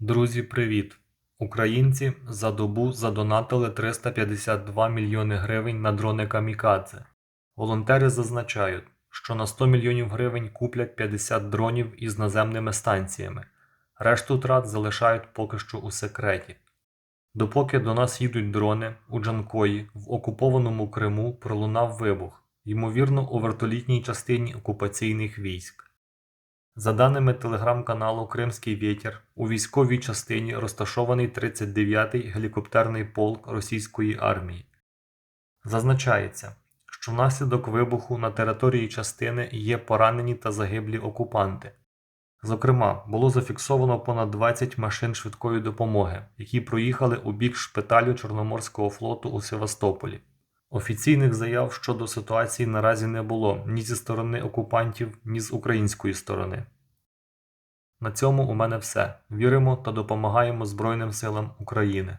Друзі, привіт! Українці за добу задонатили 352 мільйони гривень на дрони Камікадзе. Волонтери зазначають, що на 100 мільйонів гривень куплять 50 дронів із наземними станціями. Решту трат залишають поки що у секреті. Допоки до нас їдуть дрони, у Джанкої в окупованому Криму пролунав вибух, ймовірно, у вертолітній частині окупаційних військ. За даними телеграм-каналу Кримський Вєтір, у військовій частині розташований 39-й гелікоптерний полк російської армії. Зазначається, що внаслідок вибуху на території частини є поранені та загиблі окупанти. Зокрема, було зафіксовано понад 20 машин швидкої допомоги, які проїхали у бік шпиталю Чорноморського флоту у Севастополі. Офіційних заяв щодо ситуації наразі не було ні зі сторони окупантів, ні з української сторони. На цьому у мене все. Віримо та допомагаємо Збройним силам України.